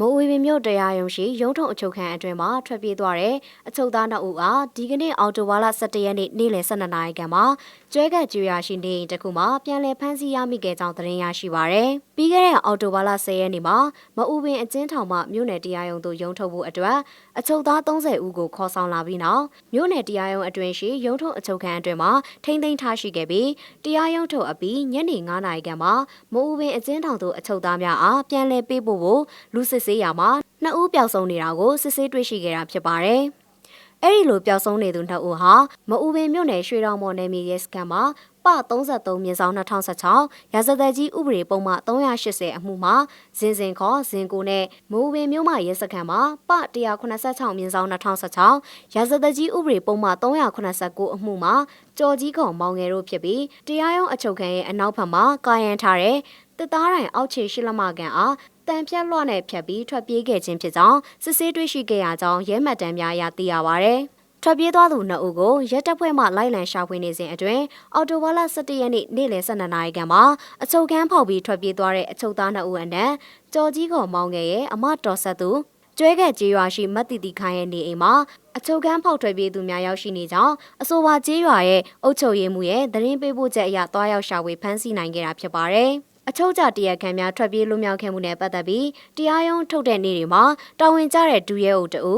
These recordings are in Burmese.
မိုးဝေပင်မြို့တရားရုံးရှိရုံးထုံအချုပ်ခန်းအတွင်းမှာထွက်ပြေးသွားတဲ့အချုပ်သားနှစ်ဦးအားဒီကနေ့အော်တိုဝါလာ17ရက်နေ့နေ့လယ်12နာရီခန့်မှာကျွဲကကျွေရရှိနေအိမ်တစ်ခုမှာပြန်လည်ဖမ်းဆီးရမိခဲ့ကြောင်းသတင်းရရှိပါရယ်။ပြီးခဲ့တဲ့အော်တိုဝါလာ10ရက်နေ့မှာမအူပင်အကျဉ်းထောင်မှမြို့နယ်တရားရုံးသို့ရုံးထုတ်ဖို့အတွက်အချုပ်သား30ဦးကိုခေါ်ဆောင်လာပြီးနောက်မြို့နယ်တရားရုံးအတွင်းရှိရုံးထုံအချုပ်ခန်းအတွင်းမှာထိမ့်သိမ်းထားရှိခဲ့ပြီးတရားရုံးထုတ်အပြီးညနေ9နာရီခန့်မှာမအူပင်အကျဉ်းထောင်သို့အချုပ်သားများအားပြန်လည်ပေးပို့ဖို့လူစစ်ဆေးရမှာနှစ်ဦးပျောက်ဆုံးနေတာကိုစစ်ဆေးတွေ့ရှိခဲ့တာဖြစ်ပါတယ်။အဲ့ဒီလိုပျောက်ဆုံးနေသူနှစ်ဦးဟာမအူပင်မြို့နယ်ရွှေတော်မော်နယ်မြေရဲစခန်းမှာပ33မြင်းဆောင်2016ရာဇသက်ကြီးဥပဒေပုံမှ380အမှုမှာဇင်စင်ခေါ်ဇင်ကိုနဲ့မိုးဝင်းမြို့မှရဲစခန်းမှာပ186မြင်းဆောင်2016ရာဇသက်ကြီးဥပဒေပုံမှ389အမှုမှာကြော်ကြီးကောင်မောင်ငယ်တို့ဖြစ်ပြီးတရားရုံးအချုပ်ခံရဲ့အနောက်ဘက်မှာကာယံထားတဲ့တစ်သားတိုင်အောက်ခြေရှိလမကန်အား တန်ဖြတ်လွှတ်နဲ့ဖြတ်ပြီးထွက်ပြေးခဲ့ခြင်းဖြစ်ကြောင်းစစ်ဆေးတွေ့ရှိခဲ့ရကြောင်းရဲမှတ်တမ်းများအရသိရပါဗျ။ထွက်ပြေးသွားသူနှစ်ဦးကိုရဲတပ်ဖွဲ့မှလိုက်လံရှာဖွေနေစဉ်အတွင်းအော်တိုဝါလာ17ရက်နေ့နေ့လယ်12နာရီခန့်မှာအချုပ်ခန်းဖောက်ပြီးထွက်ပြေးသွားတဲ့အချုပ်သားနှစ်ဦးအနက်ကြော်ကြီးကောင်မောင်ငယ်ရဲ့အမတော်ဆက်သူကျွဲကဲကြေးရွာရှိမတ်တီတီခိုင်းရဲ့နေအိမ်မှာအချုပ်ခန်းဖောက်ထွက်ပြေးသူများရောက်ရှိနေကြောင်းအဆိုပါကြေးရွာရဲ့အုပ်ချုပ်ရေးမှုရဲ့သတင်းပေးပို့ချက်အရတွားရောက်ရှာဖွေဖမ်းဆီးနိုင်ခဲ့တာဖြစ်ပါတယ်။ အချုပ်ကြတရားခံများထွက်ပြေးလွတ်မြောက်ခဲ့မှုနဲ့ပတ်သက်ပြီးတရားရုံးထုတ်တဲ့နေ့တွေမှာတာဝန်ကျတဲ့ဒူရဲအုပ်တအူ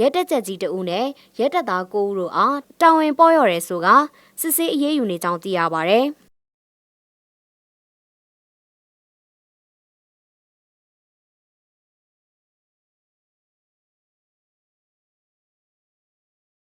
ရဲတက်ချက်ကြီးတအူနဲ့ရဲတက်သား9ဦးတို့အားတာဝန်ပေါ်ရော်ရဲဆိုကစစ်ဆေးအရေးယူနေကြောင်းသိရပါဗျ။